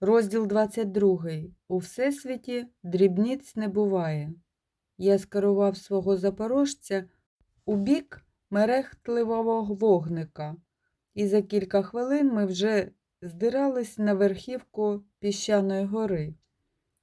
Розділ 22. У Всесвіті дрібниць не буває. Я скерував свого запорожця у бік мерехтливого вогника, і за кілька хвилин ми вже здирались на верхівку піщаної гори.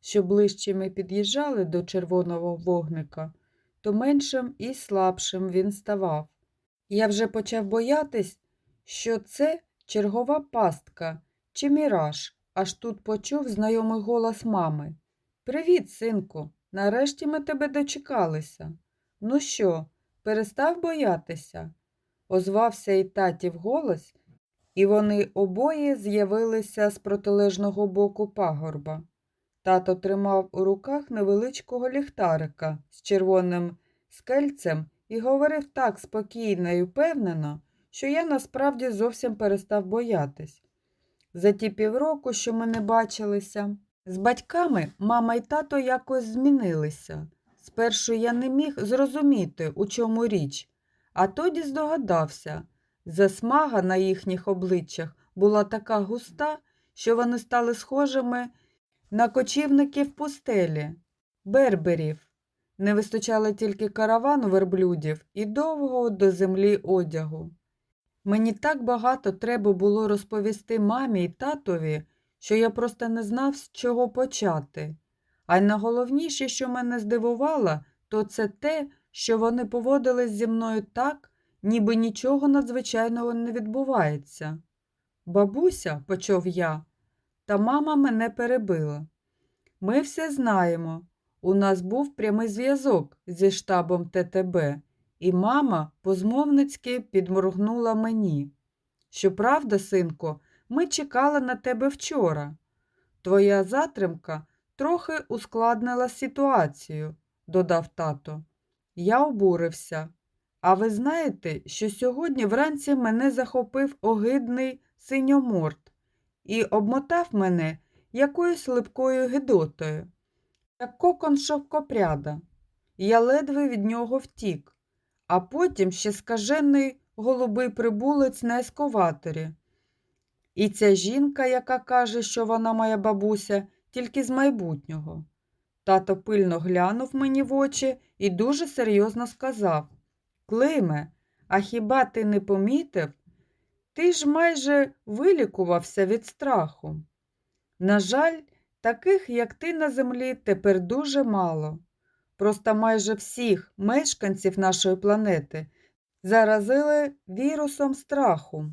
Що ближче ми під'їжджали до червоного вогника, то меншим і слабшим він ставав. Я вже почав боятись, що це чергова пастка чи міраж, аж тут почув знайомий голос мами. Привіт, синку, нарешті ми тебе дочекалися. Ну що, перестав боятися? Озвався і татів голос, і вони обоє з'явилися з протилежного боку пагорба. Тато тримав у руках невеличкого ліхтарика з червоним скельцем і говорив так спокійно і впевнено, що я насправді зовсім перестав боятись. За ті півроку, що ми не бачилися, з батьками мама і тато якось змінилися. Спершу я не міг зрозуміти, у чому річ, а тоді здогадався. Засмага на їхніх обличчях була така густа, що вони стали схожими на кочівників пустелі, берберів. Не вистачало тільки каравану верблюдів і довгого до землі одягу. Мені так багато треба було розповісти мамі і татові, що я просто не знав, з чого почати. А найголовніше, що мене здивувало, то це те, що вони поводились зі мною так, ніби нічого надзвичайного не відбувається. Бабуся, почув я, та мама мене перебила. Ми все знаємо. У нас був прямий зв'язок зі штабом ТТБ, і мама позмовницьки підморгнула мені. Щоправда, синко, ми чекали на тебе вчора. Твоя затримка трохи ускладнила ситуацію, додав тато. Я обурився. А ви знаєте, що сьогодні вранці мене захопив огидний синьоморт і обмотав мене якоюсь липкою гидотою, як кокон шовкопряда. Я ледве від нього втік, а потім ще скажений голубий прибулець на ескаваторі. І ця жінка, яка каже, що вона моя бабуся, тільки з майбутнього. Тато пильно глянув мені в очі і дуже серйозно сказав Климе, а хіба ти не помітив? Ти ж майже вилікувався від страху. На жаль, таких, як ти на землі, тепер дуже мало. Просто майже всіх мешканців нашої планети заразили вірусом страху.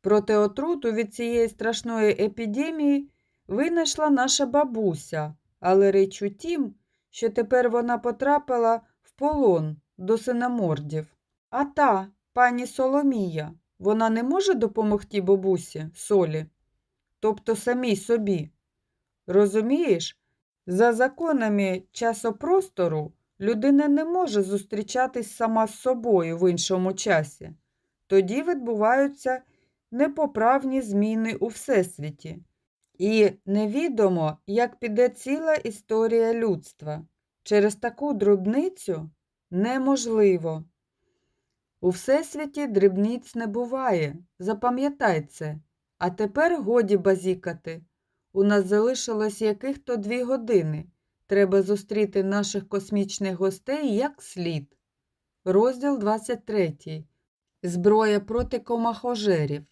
Проти отруту від цієї страшної епідемії винайшла наша бабуся, але річ у тім, що тепер вона потрапила в полон до синомордів. А та, пані Соломія, вона не може допомогти бабусі солі, тобто самій собі. Розумієш, за законами часопростору людина не може зустрічатись сама з собою в іншому часі. Тоді відбуваються непоправні зміни у Всесвіті. І невідомо, як піде ціла історія людства. Через таку дрібницю неможливо. У Всесвіті дрібниць не буває, запам'ятай це. А тепер годі базікати. У нас залишилось яких-то дві години. Треба зустріти наших космічних гостей як слід. Розділ 23. Зброя проти комахожерів.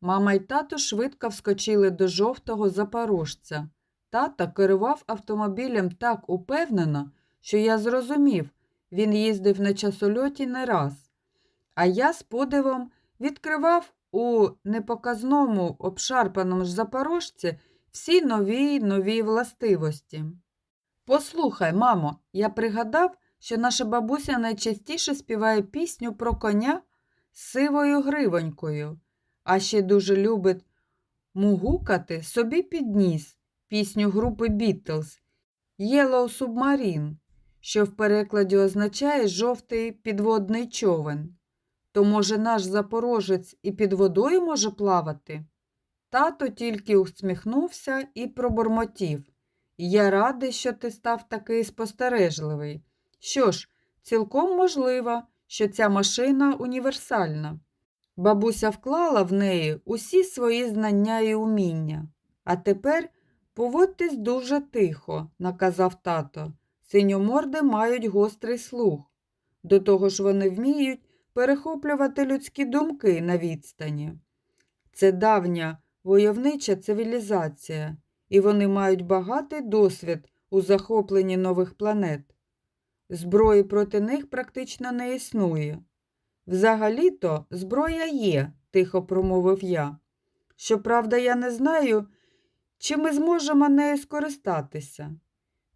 Мама й тато швидко вскочили до жовтого запорожця. Тато керував автомобілем так упевнено, що я зрозумів, він їздив на часольоті не раз. А я з подивом відкривав у непоказному обшарпаному ж запорожці всі нові й нові властивості. Послухай, мамо, я пригадав, що наша бабуся найчастіше співає пісню про коня з сивою гривонькою, а ще дуже любить мугукати собі під ніс пісню групи Бітлз Yellow Submarine, що в перекладі означає жовтий підводний човен. То, може, наш запорожець і під водою може плавати? Тато тільки усміхнувся і пробурмотів. Я радий, що ти став такий спостережливий. Що ж, цілком можливо, що ця машина універсальна. Бабуся вклала в неї усі свої знання і уміння, а тепер Поводьтесь дуже тихо, наказав тато. Синьоморди мають гострий слух. До того ж вони вміють перехоплювати людські думки на відстані. Це давня войовнича цивілізація, і вони мають багатий досвід у захопленні нових планет. Зброї проти них практично не існує. Взагалі-то зброя є, тихо промовив я. Щоправда, я не знаю, чи ми зможемо нею скористатися.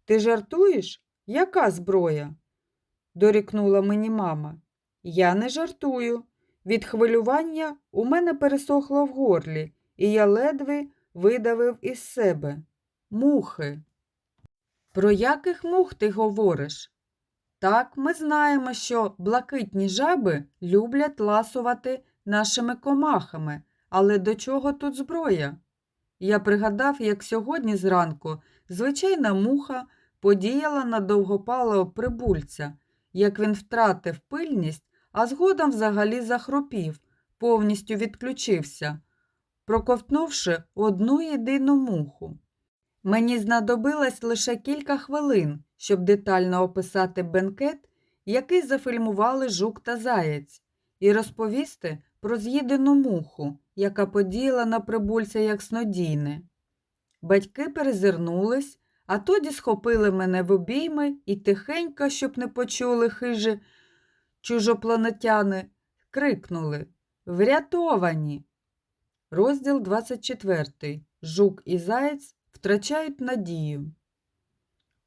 Ти жартуєш? Яка зброя? дорікнула мені мама. Я не жартую. Від хвилювання у мене пересохло в горлі, і я ледве видавив із себе. Мухи. Про яких мух ти говориш? Так, ми знаємо, що блакитні жаби люблять ласувати нашими комахами, але до чого тут зброя? Я пригадав, як сьогодні зранку звичайна муха подіяла на довгопалого прибульця, як він втратив пильність, а згодом взагалі захропів, повністю відключився, проковтнувши одну єдину муху. Мені знадобилось лише кілька хвилин, щоб детально описати бенкет, який зафільмували жук та заєць, і розповісти про з'їдену муху, яка подіяла на прибульця як снодійне. Батьки перезирнулись, а тоді схопили мене в обійми і тихенько, щоб не почули хижі чужопланетяни, крикнули Врятовані. Розділ 24. Жук і заєць втрачають надію.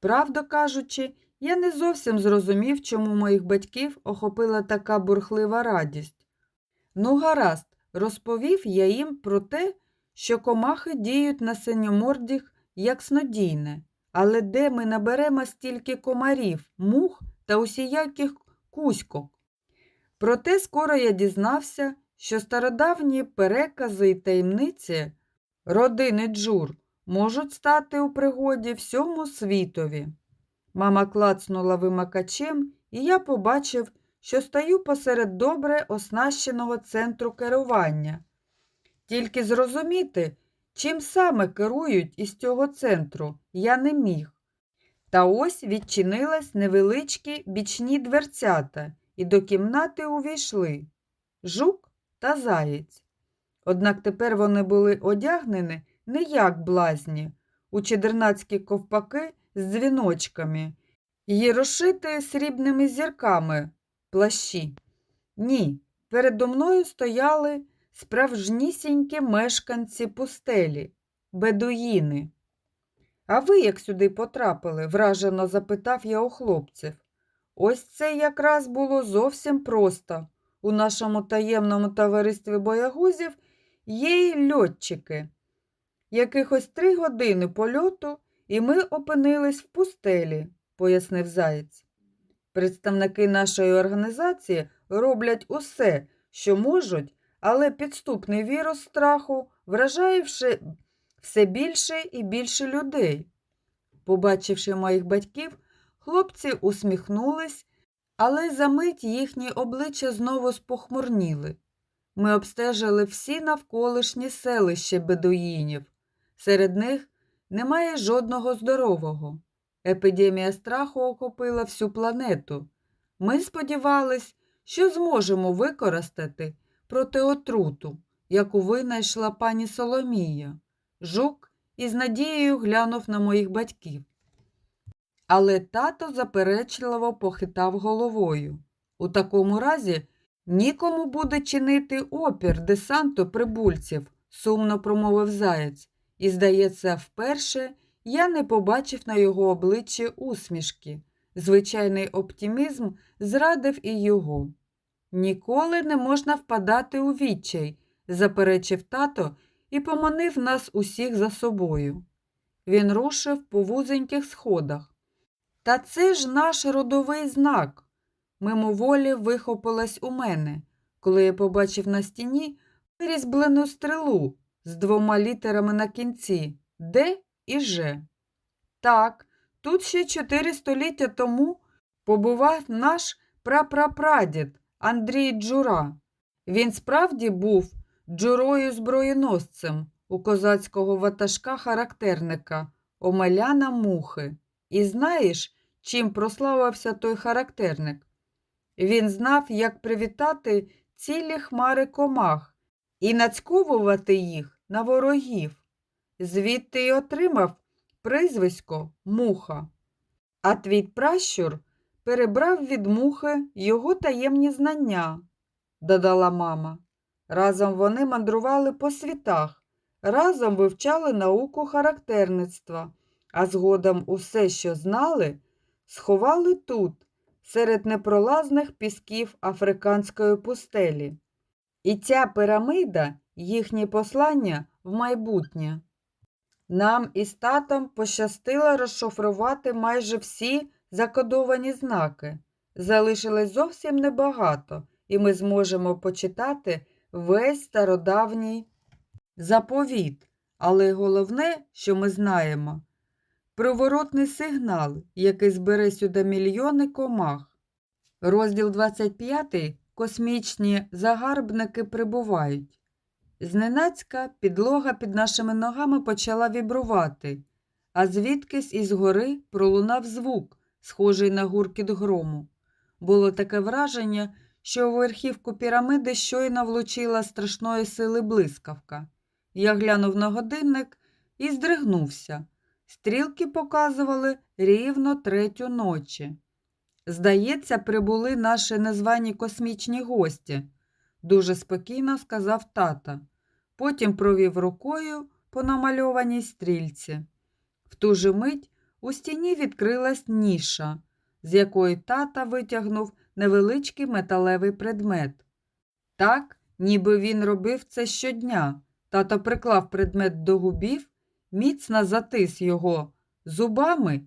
Правду кажучи, я не зовсім зрозумів, чому моїх батьків охопила така бурхлива радість. Ну, гаразд, розповів я їм про те, що комахи діють на синьомордіх як снодійне, але де ми наберемо стільки комарів, мух та усіяких кузькок. Проте скоро я дізнався, що стародавні перекази й таємниці родини Джур можуть стати у пригоді всьому світові. Мама клацнула вимикачем, і я побачив, що стою посеред добре оснащеного центру керування. Тільки зрозуміти, чим саме керують із цього центру, я не міг. Та ось відчинились невеличкі бічні дверцята, і до кімнати увійшли жук та заєць. Однак тепер вони були одягнені не як блазні, у чедернацькі ковпаки з дзвіночками і розшити срібними зірками плащі. Ні, передо мною стояли справжнісінькі мешканці пустелі, бедуїни. А ви як сюди потрапили? вражено запитав я у хлопців. Ось це якраз було зовсім просто. У нашому таємному товаристві боягузів є й льотчики. Якихось три години польоту, і ми опинились в пустелі, пояснив заєць. Представники нашої організації роблять усе, що можуть, але підступний вірус страху вражає все більше і більше людей. Побачивши моїх батьків, хлопці усміхнулись, але за мить їхні обличчя знову спохмурніли. Ми обстежили всі навколишні селища бедуїнів. Серед них немає жодного здорового. Епідемія страху охопила всю планету. Ми сподівались, що зможемо використати протиотруту, яку винайшла пані Соломія. Жук із надією глянув на моїх батьків. Але тато заперечливо похитав головою. У такому разі нікому буде чинити опір десанту прибульців, сумно промовив заєць, і, здається, вперше я не побачив на його обличчі усмішки. Звичайний оптимізм зрадив і його. Ніколи не можна впадати у відчай, заперечив тато і поманив нас усіх за собою. Він рушив по вузеньких сходах. Та це ж наш родовий знак. Мимоволі вихопилась у мене, коли я побачив на стіні вирізблену стрелу з двома літерами на кінці Д і Ж. Так, тут ще чотири століття тому побував наш прапрапрадід Андрій Джура. Він справді був джурою зброєносцем, у козацького ватажка характерника Омеляна Мухи. І знаєш, чим прославився той характерник? Він знав, як привітати цілі хмари комах і нацьковувати їх на ворогів. Звідти й отримав прізвисько Муха. А твій пращур перебрав від мухи його таємні знання, додала мама. Разом вони мандрували по світах, разом вивчали науку характерництва, а згодом усе, що знали, сховали тут, серед непролазних пісків африканської пустелі. І ця пірамида їхнє послання в майбутнє. Нам із татом пощастило розшифрувати майже всі закодовані знаки. Залишилось зовсім небагато, і ми зможемо почитати весь стародавній заповіт. Але головне, що ми знаємо, приворотний сигнал, який збере сюди мільйони комах. Розділ 25. Космічні загарбники прибувають. Зненацька підлога під нашими ногами почала вібрувати, а звідкись із гори пролунав звук, схожий на гуркіт грому. Було таке враження, що у верхівку пірамиди щойно влучила страшної сили блискавка. Я глянув на годинник і здригнувся. Стрілки показували рівно третю ночі. Здається, прибули наші незвані космічні гості, дуже спокійно сказав тата. Потім провів рукою по намальованій стрільці. В ту же мить у стіні відкрилась ніша, з якої тата витягнув невеличкий металевий предмет. Так, ніби він робив це щодня. Тато приклав предмет до губів, міцно затис його зубами,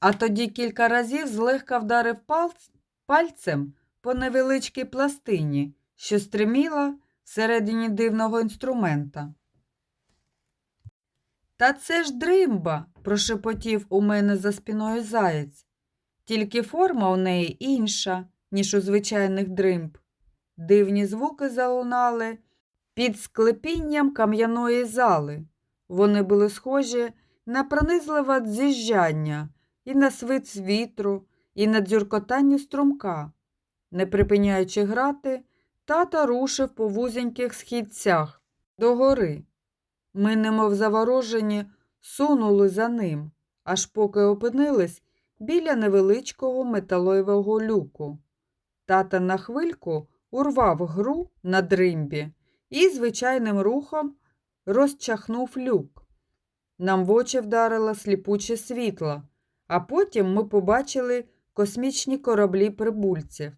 а тоді кілька разів злегка вдарив пальцем по невеличкій пластині, що стриміла всередині дивного інструмента. Та це ж дримба, прошепотів у мене за спиною заєць. Тільки форма у неї інша, ніж у звичайних дримб. Дивні звуки залунали під склепінням кам'яної зали. Вони були схожі на пронизливе дзижжання, і на свиц вітру, і на дзюркотання струмка. Не припиняючи грати, тата рушив по вузеньких східцях догори. Ми, немов заворожені, сунули за ним, аж поки опинились біля невеличкого металевого люку. Тата на хвильку урвав гру на дримбі і звичайним рухом розчахнув люк. Нам в очі вдарило сліпуче світло, а потім ми побачили космічні кораблі прибульців.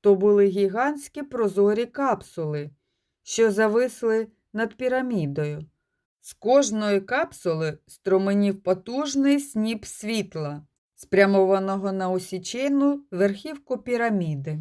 То були гігантські прозорі капсули, що зависли над пірамідою. З кожної капсули струменів потужний сніп світла, спрямованого на осічену верхівку піраміди.